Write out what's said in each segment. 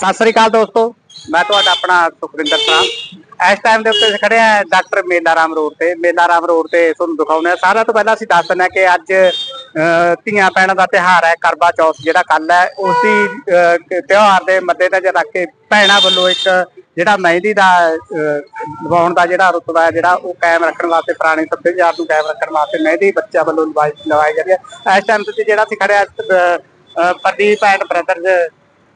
ਸਤਿ ਸ੍ਰੀ ਅਕਾਲ ਦੋਸਤੋ ਮੈਂ ਤੁਹਾਡਾ ਆਪਣਾ ਸੁਖਵਿੰਦਰ ਸਰਾਂ। ਇਸ ਟਾਈਮ ਦੇ ਉੱਤੇ ਅਸੀਂ ਖੜੇ ਆ ਡਾਕਟਰ ਮੇਲਾ ਰੋਡ ਤੇ। ਮੇਲਾ ਰੋਡ ਤੇ ਤੁਹਾਨੂੰ ਦਿਖਾਉਂਦੇ ਆ ਤੋਂ ਪਹਿਲਾਂ ਅਸੀਂ ਦੱਸ ਦਿੰਦੇ ਹਾਂ ਕਿ ਅੱਜ ਧੀਆਂ ਭੈਣਾਂ ਦਾ ਤਿਹਾਰ ਹੈ ਕਰਵਾ ਚੌਥ ਜਿਹੜਾ ਕੱਲ ਹੈ। ਉਸ ਦੀ ਤਿਉਹਾਰ ਦੇ ਮੱਦੇਨਜ਼ਰ ਰੱਖ ਕੇ ਭੈਣਾਂ ਵੱਲੋਂ ਇੱਕ ਜਿਹੜਾ ਮਹਿੰਦੀ ਦਾ ਲਵਾਉਣ ਦਾ ਜਿਹੜਾ ਰੁਤਬਾ ਹੈ ਜਿਹੜਾ ਉਹ ਕਾਇਮ ਰੱਖਣ ਵਾਸਤੇ ਪੁਰਾਣੇ ਸੱਭਿਆਚਾਰ ਨੂੰ ਕਾਇਮ ਰੱਖਣ ਵਾਸਤੇ ਮਹਿੰਦੀ ਬੱਚਿਆਂ ਵੱਲੋਂ ਲਵਾਈ ਲਵਾਈ ਜਾਂਦੀ ਹੈ। ਇਸ ਟਾਈਮ ਤੇ ਜਿਹੜਾ ਅਸੀਂ ਖੜਿਆ ਆ ਅਹ, ਅਹ, ਪ੍ਰਦੀਪ ਐਂਡ ਬ੍ਰਦਰਜ਼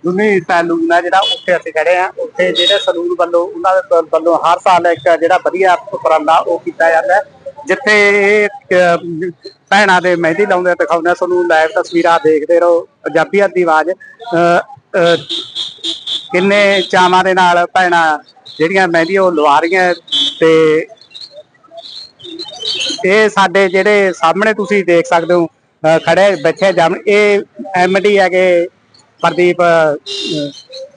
ਦੁਨੀ ਸੈਲੂਨ ਆ ਜਿਹੜਾ ਉੱਥੇ ਅਸੀਂ ਖੜੇ ਆ ਉੱਥੇ ਜਿਹੜੇ ਸਲੂਨ ਵੱਲੋਂ, ਉਹਨਾਂ ਦੇ ਵੱਲੋਂ ਹਰ ਸਾਲ ਇੱਕ ਜਿਹੜਾ ਵਧੀਆ ਉਪਰਾਲਾ ਉਹ ਕੀਤਾ ਜਾਂਦਾ ਜਿੱਥੇ ਇਹ ਭੈਣਾਂ ਦੇ ਮਹਿੰਦੀ ਲਾਉਂਦੇ ਦਿਖਾਉਂਦੇ ਤੁਹਾਨੂੰ ਲਾਈਵ ਤਸਵੀਰਾਂ ਦੇਖਦੇ ਰਹੋ। ਪੰਜਾਬੀਅਤ ਦੀ ਆਵਾਜ਼ ਕਿੰਨੇ ਚਾਵਾਂ ਦੇ ਨਾਲ ਭੈਣਾਂ ਜਿਹੜੀਆਂ ਮਹਿੰਦੀ ਉਹ ਲਵਾ ਰਹੀਆਂ ਤੇ ਇਹ ਸਾਡੇ ਜਿਹੜੇ ਸਾਹਮਣੇ ਤੁਸੀਂ ਦੇਖ ਸਕਦੇ ਹੋ ਖੜੇ ਬੈਠੇ ਜਾਮ, ਇਹ ਐਮਡੀ ਹੈਗੇ ਪ੍ਰਦੀਪ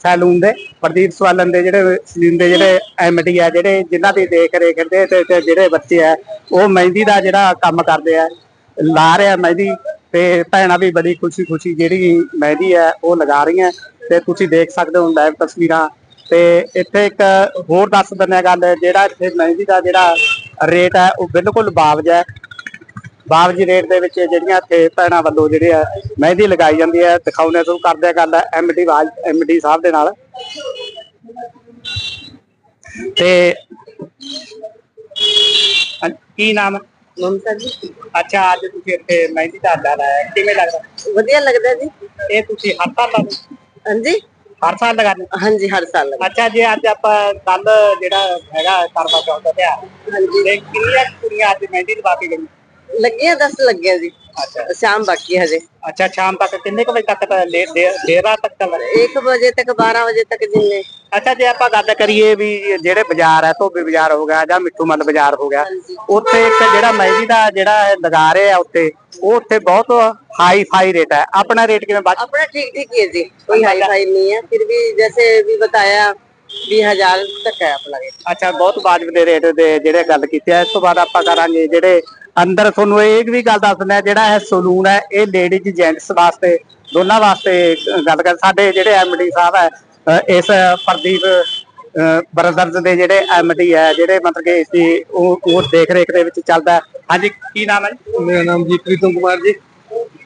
ਸੈਲੂਨ ਦੇ, ਪ੍ਰਦੀਪ ਸਵਾਲਨ ਦੇ ਜਿਹੜੇ ਸੈਲੂਨ ਦੇ ਜਿਹੜੇ ਐਮਡੀ ਆ, ਜਿਹੜੇ ਜਿਨ੍ਹਾਂ ਦੀ ਦੇਖ ਰੇਖ ਦੇ ਤੇ ਜਿਹੜੇ ਬੱਚੇ ਆ, ਉਹ ਮਹਿੰਦੀ ਦਾ ਜਿਹੜਾ ਕੰਮ ਕਰਦੇ ਆ, ਲਾ ਰਿਹਾ ਮਹਿੰਦੀ ਤੇ ਭੈਣਾਂ ਵੀ ਬੜੀ ਖੁਸ਼ੀ ਖੁਸ਼ੀ ਜਿਹੜੀ ਮਹਿੰਦੀ ਹੈ ਉਹ ਲਗਾ ਰਹੀਆਂ ਤੇ ਤੁਸੀਂ ਦੇਖ ਸਕਦੇ ਹੋ ਲਾਈਵ ਤਸਵੀਰਾਂ ਤੇ ਇੱਥੇ ਇੱਕ ਹੋਰ ਦੱਸ ਦਿੰਦੇ ਆ ਗੱਲ, ਜਿਹੜਾ ਇੱਥੇ ਮਹਿੰਦੀ ਦਾ ਜਿਹੜਾ ਰੇਟ ਹੈ ਉਹ ਬਿਲਕੁਲ ਬਾਵਜ ਹੈ। ਬਾਵਜੀ ਰੇਟ ਦੇ ਵਿੱਚ ਜਿਹੜੀਆਂ ਇੱਥੇ ਭੈਣਾਂ ਵੱਲੋਂ ਜਿਹੜੇ ਆ ਮਹਿੰਦੀ ਲਗਾਈ ਜਾਂਦੀ ਹੈ ਦਿਖਾਉਣੇ ਤੋਂ ਕਰਦੇ ਆ ਗੱਲ ਐਮਡੀ ਬਾਜ ਐਮਡੀ ਸਾਹਿਬ ਦੇ ਨਾਲ ਤੇ ਕੀ ਨਾਮ? ਮਮਤਾ ਜੀ ਅੱਛਾ ਅੱਜ ਤੁਸੀਂ ਇੱਥੇ ਮਹਿੰਦੀ ਦਾ ਅੱਡਾ ਲਾਇਆ। ਕਿਵੇਂ ਲੱਗਦਾ ਵਧੀਆ ਲੱਗਦਾ ਜੀ ਇਹ ਤੁਸੀਂ ਹਰ ਸਾਲ ਲਾਉਂਦੇ? ਹਾਂਜੀ ਹਰ ਸਾਲ ਲਗਾਉਂਦੇ? ਹਾਂਜੀ ਹਰ ਸਾਲ ਲੱਗਦਾ ਅੱਛਾ ਜੇ ਅੱਜ ਆਪਾਂ ਕੱਲ ਜਿਹੜਾ ਹੈਗਾ ਕਰਵਾ ਚੌਥ ਦਾ ਤਿਉਹਾਰ ਹਾਂਜੀ ਤੇ ਕਿੰਨੀਆਂ ਕੁੜੀਆਂ ਅੱਜ ਮਹਿੰਦੀ ਲਵਾ ਕੇ ਗਈਆਂ ਲੱਗੀਆਂ 10 ਲੱਗੀਆਂ ਜੀ ਅੱਛਾ ਸ਼ਾਮ ਬਾਕੀ ਹਜੇ ਅੱਛਾ ਸ਼ਾਮ ਤੱਕ ਕਿੰਨੇ ਕੁ ਵਜੇ ਤੱਕ ਤਾਂ ਲੇਟ ਦੇਰ ਰਾਤ ਤੱਕ ਚੱਲ ਰਿਹਾ 1 ਵਜੇ ਤੱਕ 12 ਵਜੇ ਤੱਕ ਜਿੰਨੇ ਅੱਛਾ ਜੇ ਆਪਾਂ ਗੱਲ ਕਰੀਏ ਵੀ ਜਿਹੜੇ ਬਾਜ਼ਾਰ ਹੈ ਧੋਬੀ ਬਾਜ਼ਾਰ ਹੋ ਗਿਆ ਜਾਂ ਮਿੱਠੂ ਮੱਲ ਬਾਜ਼ਾਰ ਹੋ ਗਿਆ ਹਾਂਜੀ ਉੱਥੇ ਇੱਕ ਜਿਹੜਾ ਮਹਿੰਦੀ ਦਾ ਜਿਹੜਾ ਇਹ ਲਗਾ ਰਹੇ ਆ ਉੱਤੇ ਉਹ ਉੱਥੇ ਬਹੁਤ ਹਾਈ ਫਾਈ ਰੇਟ ਹੈ ਆਪਣਾ ਰੇਟ ਕਿਵੇਂ ਬਚ अपना ठीक ठीक है जी कोई हाई फाई नहीं है फिर भी जैसे भी बताया बीस हजार तक है अपना रेट ਅੱਛਾ ਬਹੁਤ ਵਾਜਬ ਦੇ ਰੇਟ ਦੇ ਜਿਹੜੇ ਗੱਲ ਕੀਤੀ ਹੈ ਇਸ ਤੋਂ ਬਾਅਦ ਆਪਾਂ ਕਰਾਂਗੇ ਜਿਹੜੇ ਅੰਦਰ ਤੁਹਾਨੂੰ ਇਹ ਵੀ ਗੱਲ ਦੱਸ ਦਿੰਦੇ ਆ ਜਿਹੜਾ ਇਹ ਸਲੂਨ ਹੈ ਇਹ ਲੇਡੀਜ਼ ਜੈਂਟਸ ਵਾਸਤੇ ਦੋਨਾਂ ਵਾਸਤੇ ਗੱਲ ਕਰ ਸਾਡੇ ਜਿਹੜੇ ਐਮਡੀ ਸਾਹਿਬ ਹੈ ਇਸ ਪ੍ਰਦੀਪ ਬ੍ਰਦਰਜ਼ ਦੇ ਜਿਹੜੇ ਐਮਡੀ ਹੈ ਜਿਹੜੇ ਮਤਲਬ ਕਿ ਇਸ ਦੀ ਉਹ ਉਹ ਦੇਖ ਰੇਖ ਦੇ ਵਿੱਚ ਚੱਲਦਾ। ਹਾਂਜੀ ਕੀ ਨਾਮ ਹੈ? ਮੇਰਾ ਨਾਮ ਜੀ ਪ੍ਰੀਤਮ ਕੁਮਾਰ ਜੀ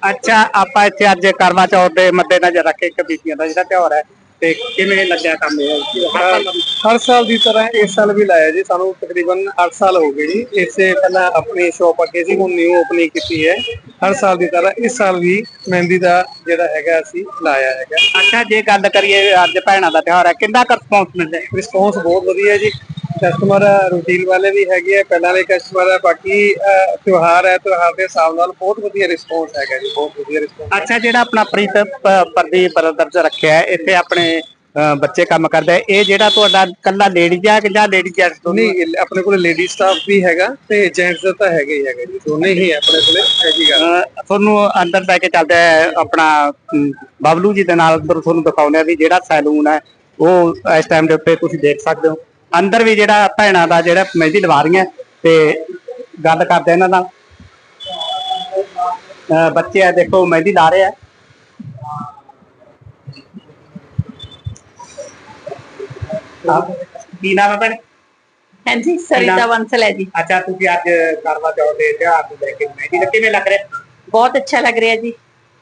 ਅੱਛਾ ਆਪਾਂ ਇੱਥੇ ਅੱਜ ਕਰਵਾ ਚੌਥ ਦੇ ਮੱਦੇ ਨਜ਼ਰ ਰੱਖ ਕੇ ਇੱਕ ਬੀਬੀਆਂ ਦਾ ਜਿਹੜਾ ਤਿਉਹਾਰ ਹੈ ਤੇ ਕਿਵੇਂ ਲੱਗਿਆ ਕੰਮ ਇਹ? ਹਰ ਸਾਲ ਦਾ ਹਰ ਸਾਲ ਦੀ ਤਰ੍ਹਾਂ ਇਸ ਸਾਲ ਵੀ ਲਾਇਆ ਜੀ। ਸਾਨੂੰ ਤਕਰੀਬਨ 8 ਸਾਲ ਹੋ ਗਏ ਜੀ। ਇਸੇ ਪਹਿਲਾਂ ਆਪਣੀ ਸ਼ਾਪ ਅੱਗੇ ਸੀ ਹੁਣ ਨਿਊ ਓਪਨਿੰਗ ਕੀਤੀ ਹੈ। ਹਰ ਸਾਲ ਦੀ ਤਰ੍ਹਾਂ ਇਸ ਸਾਲ ਵੀ ਮਹਿੰਦੀ ਦਾ ਜਿਹੜਾ ਹੈਗਾ ਅਸੀਂ ਲਾਇਆ ਹੈਗਾ। ਅੱਛਾ ਜੇ ਗੱਲ ਕਰੀਏ ਅੱਜ ਭੈਣਾਂ ਦਾ ਤਿਉਹਾਰ ਹੈ ਕਿੰਨਾ ਕੁ ਰਿਸਪੌਂਸ ਮਿਲਦਾ ਹੈ? ਰਿਸਪੌਂਸ ਬਹੁਤ ਵਧੀਆ ਜੀ। ਕਸਟਮਰ ਰੂਟੀਨ ਵਾਲੇ ਵੀ ਹੈਗੇ ਆ ਪਹਿਲਾਂ ਵਾਲੇ ਕਸਟਮਰ ਹੈ ਬਾਕੀ ਅਹ, ਤਿਉਹਾਰ ਹੈ ਤਿਉਹਾਰ ਦੇ ਹਿਸਾਬ ਨਾਲ ਬਹੁਤ ਵਧੀਆ ਰਿਸਪੌਂਸ ਹੈਗਾ ਜੀ ਬਹੁਤ ਵਧੀਆ ਰਿਸਪੌਂਸ ਅੱਛਾ ਜਿਹੜਾ ਆਪਣਾ ਪ੍ਰੀਤ ਪ- ਪ੍ਰਦੀਪ ਬਰਦਰਜ ਰੱਖਿਆ ਹੈ ਇੱਥੇ ਆਪਣੇ ਅ, ਬੱਚੇ ਕੰਮ ਕਰਦੇ ਆ ਇਹ ਜਿਹੜਾ ਤੁਹਾਡਾ ਕੱਲਾ ਲੇਡੀਜ਼ ਆ ਕਿ ਜਾਂ ਲੇਡੀਜ਼ ਜੈਂਟਸ ਦੋਨੇ? ਨਹੀਂ ਇਹ ਆਪਣੇ ਕੋਲ ਲੇਡੀ ਸਟਾਫ ਵੀ ਹੈਗਾ ਤੇ ਜੈਂਟਸ ਦਾ ਤਾਂ ਹੈਗਾ ਹੀ ਹੈਗਾ ਜੀ ਦੋਨੇ ਹੀ ਹੈ ਆਪਣੇ ਕੋਲੇ ਐਜੀ ਗੱਲ। ਅ, ਤੁਹਾਨੂੰ ਅੰਦਰ ਲੈ ਕੇ ਚੱਲਦੇ ਆ ਆਪਣਾ ਅਮ, ਬਬਲੂ ਜੀ ਦੇ ਨਾਲ ਅੰਦਰ ਤੁਹਾਨੂੰ ਦਿਖਾਉਂਦੇ ਆ ਵੀ ਜਿਹੜਾ ਸੈਲੂਨ ਹੈ ਉਹ ਇਸ ਟਾਈਮ ਦੇ ਉੱਤੇ ਤੁਸੀਂ ਦੇਖ ਸਕਦੇ ਹੋ। ਅੰਦਰ ਵੀ ਜਿਹੜਾ ਭੈਣਾਂ ਦਾ ਜਿਹੜਾ ਮਹਿੰਦੀ ਲਵਾ ਰਹੀਆਂ ਤੇ ਗੱਲ ਕਰਦੇ ਇਹਨਾਂ ਨਾਲ। ਬੱਚੇ ਆ ਦੇਖੋ ਮਹਿੰਦੀ ਲਾ ਰਹੇ ਆ। ਕੀ ਨਾਮ ਹੈ ਭੈਣ? ਹਾਂਜੀ ਸਰਿਤਾ ਬੰਸਲ ਹੈ ਜੀ। ਅੱਛਾ ਤੁਸੀਂ ਅੱਜ ਕਰਵਾ ਚੌਥ ਦੇ ਤਿਉਹਾਰ ਨੂੰ ਲੈ ਕੇ ਮਹਿੰਦੀ ਦਾ ਕਿਵੇਂ ਲੱਗ ਰਿਹਾ? ਬਹੁਤ ਅੱਛਾ ਲੱਗ ਰਿਹਾ ਜੀ।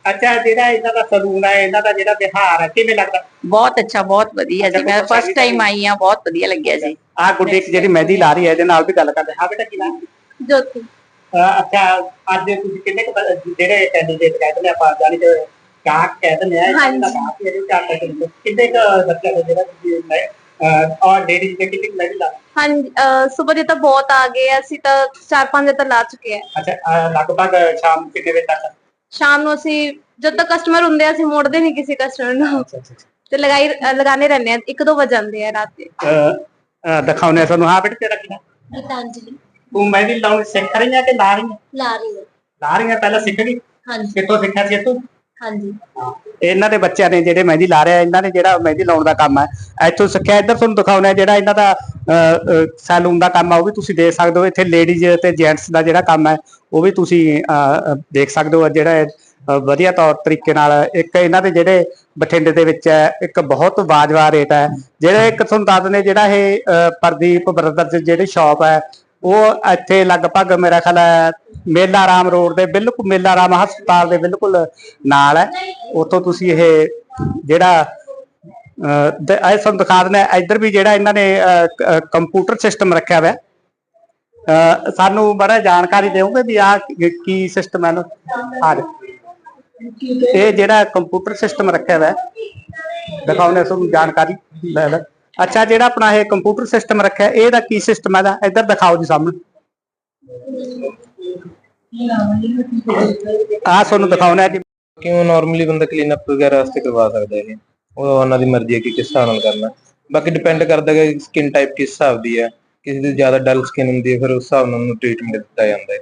ਅੱਛਾ ਜਿਹੜਾ ਇਹਨਾਂ ਦਾ ਸਲੂਨ ਹੈ ਇਹਨਾਂ ਦਾ ਜਿਹੜਾ ਵਿਹਾਰ ਹੈ ਕਿਵੇਂ ਲੱਗਦਾ ਬਹੁਤ ਅੱਛਾ ਬਹੁਤ ਵਧੀਆ ਜੀ ਮੈਂ ਫਸਟ ਟਾਈਮ ਆਈ ਹਾਂ ਬਹੁਤ ਵਧੀਆ ਲੱਗਿਆ ਜੀ ਆ ਗੁੱਡੀ ਇੱਕ ਜਿਹੜੀ ਮਹਿੰਦੀ ਲਾ ਰਹੀ ਹੈ ਇਹਦੇ ਨਾਲ ਵੀ ਗੱਲ ਕਰਦੇ ਹਾਂ ਬੇਟਾ ਕੀ ਨਾਮ ਜੋਤੀ ਅਹ ਅੱਛਾ ਅੱਜ ਤੁਸੀਂ ਕਿੰਨੇ ਕੁ ਬ- ਜਿਹੜੇ ਕੈਂਡੀਡੇਟ ਕਹਿੰਦੇ ਨੇ ਆਪਾਂ ਜਾਨੀ ਕਿ ਕਾਕ ਕਹਿੰਦੇ ਨੇ ਹਾਂਜੀ। ਕਾਕ ਜਿਹੜੇ ਚਾਰ ਕਹਿੰਦੇ ਕਿੰਨੇ ਕੁ ਬੱਚਿਆਂ ਦੇ ਜਿਹੜਾ ਤੁਸੀਂ ਮੈਂ ਔਰ ਲੇਡੀਜ਼ ਦੇ ਕਿੰਨੇ ਕੁ ਮਹਿੰਦੀ ਲਾ ਹਾਂਜੀ ਸਵੇਰ ਦੇ ਤਾਂ ਬਹੁਤ ਆ ਗਏ ਆ, ਅਸੀਂ ਤਾਂ ਚਾਰ ਪੰਜ ਤਾਂ ਲਾ ਚੁੱਕੇ ਆ। ਅੱਛਾ ਅਹ ਲਗਭਗ ਸ਼ਾਮ ਕਿੰਨੇ ਵਜੇ ਤੱਕ? ਸ਼ਾਮ ਨੂੰ ਅਸੀਂ ਜਦ ਤੱਕ ਕਸਟਮਰ ਹੁੰਦੇ ਆ ਅਸੀਂ ਮੋੜਦੇ ਨਹੀਂ ਕਿਸੇ ਕਸਟਮਰ ਨੂੰ। ਤੇ ਲਗਾਈ ਲਗਾਣੇ ਰਹਿੰਦੇ ਆ ਇੱਕ ਦੋ ਵਜ ਜਾਂਦੇ ਆ ਰਾਤ ਦੇ। ਆ ਤੁਹਾਨੂੰ। ਹਾਂ ਬੇਟਾ ਤੇਰਾ ਕੀ ਨਾਮ? ਗੀਤਾਂਜਲੀ। ਤੂੰ ਮਹਿੰਦੀ ਲਾਉਣੀ ਸਿੱਖ ਰਹੀ ਹੈ ਕਿ ਲਾ ਰਹੀ ਹੈ ਲਾ ਰਹੀ ਹੈ ਲਾ ਰਹੀ ਹੈ ਪਹਿਲਾਂ ਸਿੱਖ ਗਈ? ਹਾਂਜੀ। ਕਿੱਥੋਂ ਸਿੱਖਿਆ ਸੀ ਤੂੰ? ਹਾਂਜੀ। ਇਹਨਾਂ ਦੇ ਬੱਚਿਆਂ ਨੇ ਜਿਹੜੇ ਮਹਿੰਦੀ ਲਾ ਰਹੇ ਇਹਨਾਂ ਨੇ ਜਿਹੜਾ ਮਹਿੰਦੀ ਲਾਉਣ ਦਾ ਕੰਮ ਹੈ। ਇੱਥੋਂ ਸਿੱਖਿਆ ਇੱਧਰ ਤੁਹਾਨੂੰ ਦਿਖਾਉਣਾ ਜਿਹੜਾ ਇਹਨਾਂ ਦਾ ਸੈਲੂਨ ਦਾ ਕੰਮ ਆ ਉਹ ਵੀ ਤੁਸੀਂ ਦੇਖ ਸਕਦੇ ਹੋ। ਇੱਥੇ ਲੇਡੀਜ਼ ਤੇ ਜੈਂਟਸ ਦਾ ਜਿਹੜਾ ਕੰਮ ਹੈ ਉਹ ਵੀ ਤੁਸੀਂ ਅਹ, ਦੇਖ ਸਕਦੇ ਹੋ। ਜਿਹੜਾ ਵਧੀਆ ਤੌਰ ਤਰੀਕੇ ਨਾਲ ਇੱਕ ਇਹਨਾਂ ਦੇ ਜਿਹੜੇ ਬਠਿੰਡੇ ਦੇ ਵਿੱਚ ਹੈ ਇੱਕ ਬਹੁਤ ਬਾਜਵਾ ਰੇਟ ਹੈ। ਜਿਹੜੇ ਇੱਕ ਤੁਹਾਨੂੰ ਦੱਸ ਦਿੰਦੇ ਜਿਹੜਾ ਇਹ ਅ, ਪ੍ਰਦੀਪ ਬ੍ਰਦਰਜ਼ ਜਿਹੜੀ ਸ਼ਾਪ ਹੈ ਉਹ ਇੱਥੇ ਲਗਭਗ ਮੇਰਾ ਖਿਆਲ ਹੈ ਮੇਲਾ ਰਾਮ ਰੋਡ ਦੇ ਬਿਲਕੁਲ ਮੇਲਾ ਰਾਮ ਹਸਪਤਾਲ ਦੇ ਬਿਲਕੁਲ ਨਾਲ ਹੈ। ਉੱਥੋਂ ਤੁਸੀਂ ਇਹ ਜਿਹੜਾ ਤੇ ਇਹ ਤੁਹਾਨੂੰ ਦਿਖਾ ਦਿੰਦੇ ਇੱਧਰ ਵੀ ਜਿਹੜਾ ਇਹਨਾਂ ਨੇ ਕੰਪਿਊਟਰ ਸਿਸਟਮ ਰੱਖਿਆ ਹੋਇਆ। ਅਹ, ਸਾਨੂੰ ਬੜਾ ਜਾਣਕਾਰੀ ਦਿਓਗੇ ਵੀ ਆ ਕੀ ਸਿਸਟਮ ਹੈ ਨਾ ਆ ਇਹ ਜਿਹੜਾ ਕੰਪਿਊਟਰ ਸਿਸਟਮ ਰੱਖਿਆ ਹੋਇਆ ਦਿਖਾਉਣੇ ਤੁਹਾਨੂੰ ਜਾਣਕਾਰੀ। ਲੈ ਲੈ। ਅੱਛਾ, ਜਿਹੜਾ ਆਪਣਾ ਇਹ ਕੰਪਿਊਟਰ ਸਿਸਟਮ ਰੱਖਿਆ, ਇਹਦਾ ਕੀ ਸਿਸਟਮ ਹੈ ਦਾ ਇੱਧਰ ਦਿਖਾਓ ਜੀ ਸਾਹਮਣੇ। ਆ ਤੁਹਾਨੂੰ ਦਿਖਾਉਂਦੇ ਹਾਂ ਕਿਉਂ ਨਾਰਮਲੀ ਬੰਦਾ ਕਲੀਨ ਅਪ ਵਗੈਰਾ ਵਾਸਤੇ ਕਰਵਾ ਸਕਦਾ ਇਹ? ਉਹ ਉਹਨਾਂ ਦੀ ਮਰਜ਼ੀ ਹੈ ਕਿ ਕਿਸ ਹਿਸਾਬ ਨਾਲ ਕਰਨਾ। ਬਾਕੀ ਡਿਪੈਂਡ ਕਰਦਾ ਹੈ ਕਿ ਸਕਿਨ ਟਾਈਪ ਕਿਸ ਹਿਸਾਬ ਦੀ ਹੈ। ਕਿਸੇ ਦੀ ਜ਼ਿਆਦਾ ਡਲ ਸਕਿਨ ਹੁੰਦੀ ਹੈ, ਫਿਰ ਉਸ ਹਿਸਾਬ ਨਾਲ ਉਹਨੂੰ ਟ੍ਰੀਟਮੈਂਟ ਦਿੱਤਾ ਜਾਂਦਾ ਹੈ।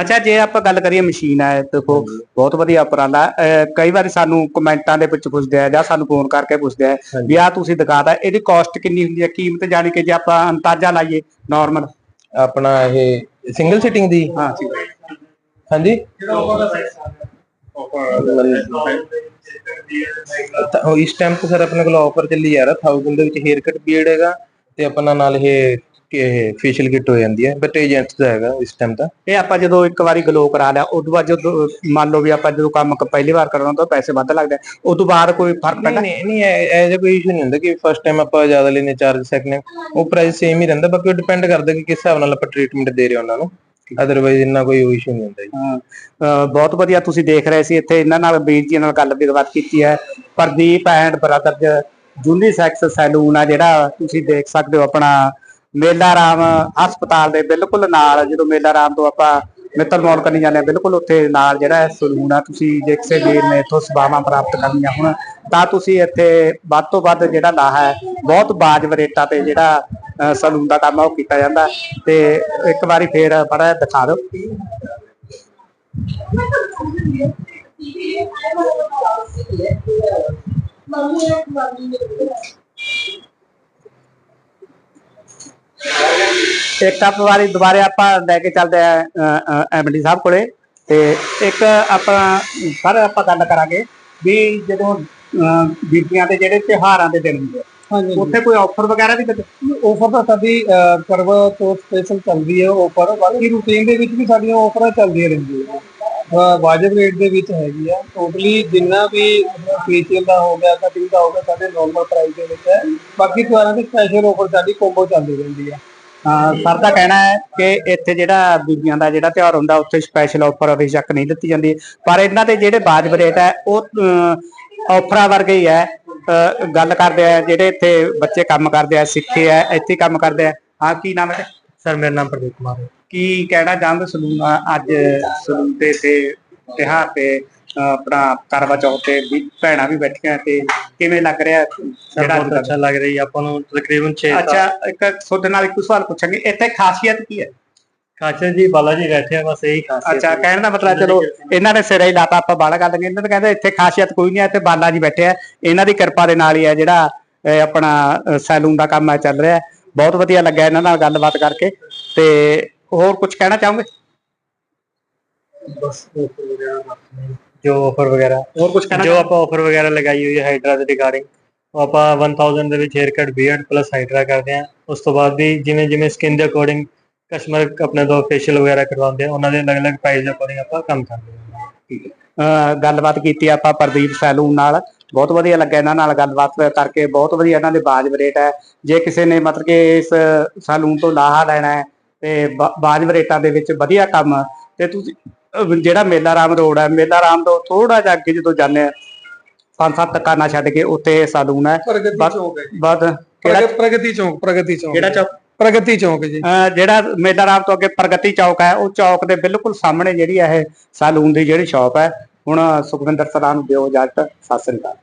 ਅੱਛਾ ਜੇ ਆਪਾਂ ਗੱਲ ਕਰੀਏ ਮਸ਼ੀਨ ਹੈ ਦੇਖੋ ਬਹੁਤ ਵਧੀਆ ਉਪਰਾਲਾ। ਅਹ ਕਈ ਵਾਰੀ ਸਾਨੂੰ ਕਮੈਂਟਾਂ ਦੇ ਵਿੱਚ ਪੁੱਛਦੇ ਆ ਜਾਂ ਸਾਨੂੰ ਫੋਨ ਕਰਕੇ ਪੁੱਛਦੇ ਆ ਵੀ ਆ ਤੁਸੀਂ ਦਿਖਾਤਾ ਇਹਦੀ ਕਾਸਟ ਕਿੰਨੀ ਹੁੰਦੀ ਹੈ ਕੀਮਤ ਜਾਣੀ ਕਿ ਜੇ ਆਪਾਂ ਅੰਦਾਜ਼ਾ ਲਾਈਏ ਨਾਰਮਲ ਆਪਣਾ ਇਹ ਸਿੰਗਲ ਸਿਟਿੰਗ ਦੀ? ਹਾਂ ਜੀ ਹਾਂਜੀ। ਤਾਂ ਉਹ ਇਸ ਟਾਈਮ ਤੇ ਸਰ ਆਪਣੇ ਕੋਲ ਆਫਰ ਚੱਲੀ ਜਾ ਰਿਹਾ 1000 ਦੇ ਵਿੱਚ ਹੇਅਰ ਕੱਟ ਬੀਅਰਡ ਹੈਗਾ ਤੇ ਆਪਣਾ ਨਾਲ ਇਹ ਇਹ ਫੇਸ਼ੀਅਲ ਕਿਟ ਹੋ ਜਾਂਦੀ ਹੈ ਬਟ ਇਹ ਜੈਂਟਸ ਦਾ ਹੈਗਾ ਇਸ ਟਾਈਮ ਤਾਂ। ਇਹ ਆਪਾਂ ਜਦੋਂ ਇੱਕ ਵਾਰੀ ਗਲੋ ਕਰਾ ਲਿਆ ਉਦੋਂ ਬਾਅਦ ਜਦੋਂ ਮੰਨ ਲਓ ਵੀ ਆਪਾਂ ਜਦੋਂ ਕੰਮ ਪਹਿਲੀ ਵਾਰ ਕਰਾਉਣਾ ਤਾਂ ਪੈਸੇ ਵੱਧ ਲੱਗਦੇ ਆ। ਉਦੋਂ ਬਾਅਦ ਕੋਈ ਫ਼ਰਕ ਪੈਂਦਾ? ਨਹੀਂ ਨਹੀਂ ਐ ਕੋਈ ਇਸ਼ੂ ਨਹੀਂ ਹੁੰਦਾ ਕਿ ਫਸਟ ਟਾਈਮ ਆਪਾਂ ਜ਼ਿਆਦਾ ਲੈਨੇ ਚਾਰਜ ਸੈਕਿੰਡ ਉਹ ਪ੍ਰਾਈਸ ਸੇਮ ਹੀ ਰਹਿੰਦਾ ਬਾਕੀ ਉਹ ਡਿਪੈਂਡ ਕਰਦਾ ਕਿ ਕਿਸ ਹਿਸਾਬ ਨਾਲ ਆਪਾਂ ਟ੍ਰੀਟਮੈਂਟ ਦੇ ਰਹੇ ਉਹਨਾਂ ਨੂੰ। ਅਦਰਵਾਈਜ਼ ਇੰਨਾ ਕੋਈ ਇਸ਼ੂ ਨਹੀਂ ਹੁੰਦਾ ਜੀ। ਬਹੁਤ ਵਧੀਆ ਤੁਸੀਂ ਦੇਖ ਰਹੇ ਸੀ ਇੱਥੇ ਇਹਨਾਂ ਨਾਲ ਵੀਰ ਜੀ ਨਾਲ ਗੱਲ ਵੀ ਬਾਤ ਕੀਤੀ ਹੈ। Pradeep and brothers unisex salon ਆ ਜਿਹੜਾ ਤੁਸੀਂ ਦੇਖ ਸਕਦੇ ਹੋ ਆਪਣਾ ਮੇਲਾ ਰਾਮ ਹਸਪਤਾਲ ਦੇ ਬਿਲਕੁਲ ਨਾਲ, ਜਦੋਂ ਮੇਲਾ ਰਾਮ ਤੋਂ ਆਪਾਂ ਮਿੱਤਲ ਮੌਲ ਕਰਨੀ ਜਾਂਦੇ ਆ ਬਿਲਕੁਲ ਉੱਥੇ ਨਾਲ ਜਿਹੜਾ ਸਲੂਨ ਆ, ਤੁਸੀਂ ਜੇ ਕਿਸੇ ਵੀਰ ਨੇ ਇੱਥੋਂ ਸੇਵਾਵਾਂ ਪ੍ਰਾਪਤ ਕਰਨੀਆਂ ਹੁਣ, ਤਾਂ ਤੁਸੀਂ ਇੱਥੇ ਵੱਧ ਤੋਂ ਵੱਧ ਜਿਹੜਾ ਲਾਹਾ ਹੈ, ਬਹੁਤ ਬਾਜਬ ਰੇਟਾਂ ਤੇ ਜਿਹੜਾ, ਅਹ, ਸਲੂਨ ਦਾ ਕੰਮ ਆ, ਉਹ ਕੀਤਾ ਜਾਂਦਾ। ਤੇ ਇੱਕ ਵਾਰੀ ਫੇਰ ਬੜਾ ਦਿਖਾ ਦਿਓ। ਇੱਕ ਆਪ ਵਾਰੀ ਦੁਬਾਰੇ ਆਪਾਂ ਲੈ ਕੇ ਚੱਲਦੇ ਆ ਐਮਡੀ ਸਾਹਿਬ ਕੋਲੇ। ਤੇ ਇੱਕ ਆਪਾਂ ਸਰ ਆਪਾਂ ਗੱਲ ਕਰਾਂਗੇ ਵੀ ਜਦੋਂ ਬੀਬੀਆਂ ਦੇ ਜਿਹੜੇ ਤਿਉਹਾਰਾਂ ਦੇ ਦਿਨ ਹੁੰਦੇ ਆ ਹਾਂਜੀ ਉੱਥੇ ਕੋਈ ਆਫਰ ਵਗੈਰਾ ਵੀ? ਆਫਰ ਤਾਂ ਸਾਡੀ ਕਰਵਾ ਤੋਂ ਸਪੈਸ਼ਲ ਚੱਲਦੀ ਹੈ ਆਫਰ ਬਾਕੀ ਰੂਟੀਨ ਦੇ ਵਿੱਚ ਵੀ ਸਾਡੀਆਂ ਆਫਰਾਂ ਚੱਲਦੀਆਂ ਰਹਿੰਦੀਆਂ। ਵਾਜਬ ਰੇਟ ਦੇ ਵਿੱਚ ਹੈਗੀ ਆ। ਟੋਟਲੀ ਜਿੰਨਾ ਵੀ ਫੇਸ਼ੀਅਲ ਦਾ ਹੋ ਗਿਆ ਕਟਿੰਗ ਦਾ ਹੋ ਗਿਆ ਸਾਡੇ ਨਾਰਮਲ ਪ੍ਰਾਈਸ ਦੇ ਵਿੱਚ ਹੈ। ਬਾਕੀ ਤੁਹਾਰਾਂ ਦੀ ਸਪੈਸ਼ਲ ਆਫਰ ਸਾਡੀ ਕੰਬੋ ਚੱਲਦੀ ਰਹਿੰਦੀ ਹੈ ਅਹ, ਸਰ ਦਾ ਕਹਿਣਾ ਹੈ ਕਿ ਇੱਥੇ ਜਿਹੜਾ ਬੀਬੀਆਂ ਦਾ ਜਿਹੜਾ ਤਿਉਹਾਰ ਹੁੰਦਾ ਉੱਥੇ ਸਪੈਸ਼ਲ ਆਫਰ ਬੇਸ਼ੱਕ ਨਹੀਂ ਦਿੱਤੀ ਜਾਂਦੀ। ਪਰ ਇਹਨਾਂ ਦੇ ਜਿਹੜੇ ਵਾਜਬ ਰੇਟ ਹੈ ਉਹ ਆਫਰਾਂ ਵਰਗੇ ਹੀ ਹੈ। ਗੱਲ ਕਰਦੇ ਆ ਜਿਹੜੇ ਇੱਥੇ ਬੱਚੇ ਕੰਮ ਕਰਦੇ ਆ ਸਿੱਖੇ ਆ ਇੱਥੇ ਕੰਮ ਕਰਦੇ ਆ। ਹਾਂ ਕੀ ਨਾਮ ਹੈ ਸਰ ਮੇਰਾ ਨਾਮ ਪ੍ਰਦੀਪ ਕੁਮਾਰ ਹੈ। ਕੀ ਕਹਿਣਾ ਚਾਹੁੰਦੇ ਸਲੂਨ ਅੱਜ ਸਲੂਨ ਤੇ ਤੇ ਤਿਉਹਾਰ ਤੇ ਆਪਣਾ ਕਰਵਾ ਚੌਥ ਤੇ ਵੀ ਭੈਣਾਂ ਵੀ ਬੈਠੀਆਂ ਤੇ ਕਿਵੇਂ ਲੱਗ ਰਿਹਾ ਜਿਹੜਾ ਦਾ- ਲੱਗ ਰਹੀ ਆਪਾਂ ਨੂੰ ਤਕਰੀਬਨ 6 ਅੱਛਾ ਇੱਕ ਤੁਹਾਡੇ ਨਾਲ ਇੱਕ ਸਵਾਲ ਪੁੱਛਾਂਗੇ ਇੱਥੇ ਖਾਸੀਅਤ ਕੀ ਹੈ? ਖਾਚਾ ਜੀ ਬਾਲਾ ਜੀ ਬੈਠੇ ਆ ਬਸ ਇਹੀ ਖਾਸੀਅਤ ਅੱਛਾ ਕਹਿਣ ਦਾ ਮਤਲਬ ਚਲੋ ਇਹਨਾਂ ਨੇ ਸਿਰੇ ਹੀ ਲਾਤਾ ਆਪਾਂ ਬਾਲਾ ਗੱਲ ਨਹੀਂ ਇਹਨਾਂ ਨੇ ਕਹਿੰਦੇ ਇੱਥੇ ਖਾਸੀਅਤ ਕੋਈ ਨਹੀਂ ਹੈ ਇੱਥੇ ਬਾਲਾ ਜੀ ਬੈਠੇ ਆ ਇਹਨਾਂ ਦੀ ਕਿਰਪਾ ਦੇ ਨਾਲ ਹੀ ਹੈ ਜਿਹੜਾ ਆਪਣਾ ਸੈਲੂਨ ਦਾ ਕੰਮ ਹੈ ਚੱਲ ਰਿਹਾ। ਬਹੁਤ ਵਧੀਆ ਲੱਗਿਆ ਇਹਨਾਂ ਨਾਲ ਗੱਲਬਾਤ ਕਰਕੇ ਤੇ ਹੋਰ ਕੁਝ ਕਹਿਣਾ ਚਾਹੋਗੇ? ਬਸ ਜੋ ਆਫਰ ਵਗੈਰਾ ਹੋਰ ਕੁਝ ਕਹਿਣਾ ਜੋ ਆਪਾਂ ਆਫਰ ਵਗੈਰਾ ਲਗਾਈ ਹੋਈ ਹੈ ਹਾਈਡਰਾ ਦੇ ਰਿਗਾਰਡਿੰਗ ਉਹ ਆਪਾਂ 1000 ਦੇ ਵਿੱਚ hair cut beard plus hydra ਕਰਦੇ ਹਾਂ। ਉਸ ਤੋਂ ਬਾਅਦ ਵੀ ਜਿਵੇਂ ਜਿਵੇਂ ਸਕਿਨ ਦੇ ਅਕੋਰਡਿੰਗ ਕਸਟਮਰ ਆਪਣੇ ਤੋਂ ਫੇਸ਼ੀਅਲ ਵਗੈਰਾ ਕਰਵਾਉਂਦੇ ਆ ਉਹਨਾਂ ਦੇ ਅਲੱਗ-ਅਲੱਗ ਪ੍ਰਾਈਸ ਦੇ ਅਕੋਰਡਿੰਗ ਆਪਾਂ ਕੰਮ ਕਰਦੇ ਹਾਂ। ਅਹ ਗੱਲਬਾਤ ਕੀਤੀ ਆਪਾਂ ਪ੍ਰਦੀਪ ਸੈਲੂਨ ਨਾਲ। ਬਹੁਤ ਵਧੀਆ ਲੱਗਾ ਇਹਨਾਂ ਨਾਲ ਗੱਲਬਾਤ ਕਰਕੇ। ਬਹੁਤ ਵਧੀਆ ਇਹਨਾਂ ਦੇ ਬਾਜਬ ਰੇਟ ਹੈ। ਜੇ ਕਿਸੇ ਨੇ ਮਤਲਬ ਕਿ ਇਸ ਸੈਲੂਨ ਤੋਂ ਲਾਹਾ ਲੈਣਾ ਹੈ ਤੇ ਬ- ਬਾਜਬ ਰੇਟਾਂ ਦੇ ਵਿੱਚ ਵਧੀਆ ਕੰਮ ਤੇ ਤੁਸੀਂ ਜਿਹੜਾ ਮੇਲਾ ਰਾਮ ਰੋਡ ਹੈ ਮੇਲਾ ਰਾਮ ਤੋਂ ਥੋੜਾ ਜਿਹਾ ਅੱਗੇ ਜਦੋਂ ਜਾਂਦੇ ਆ ਪੰਜ ਸੱਤ ਦੁਕਾਨਾਂ ਛੱਡ ਕੇ ਉੱਥੇ ਸੈਲੂਨ ਹੈ। ਪ੍ਰਗਤੀ ਚੌਕ ਹੈ ਕਿਹੜਾ? ਪ੍ਰਗਤੀ ਚੌਕ ਪ੍ਰਗਤੀ ਚੌਕ। ਕਿਹੜਾ ਚੌਕ? ਪ੍ਰਗਤੀ ਚੌਕ ਜੀ। ਜਿਹੜਾ ਮੇਲਾ ਰਾਮ ਤੋਂ ਅੱਗੇ ਪ੍ਰਗਤੀ ਚੌਕ ਹੈ ਉਹ ਚੌਕ ਦੇ ਬਿਲਕੁਲ ਸਾਹਮਣੇ ਜਿਹੜੀ ਹੈ ਇਹ ਸੈਲੂਨ ਦੀ ਜਿਹੜੀ ਸ਼ਾਪ ਹੈ ਹੁਣ ਸੁਖਵਿੰਦਰ ਸਰਾਂ ਨੂੰ ਦਿਓ ਇਜਾਜ਼ਤ ਸਤਿ ਸ੍ਰੀ ਅਕਾਲ।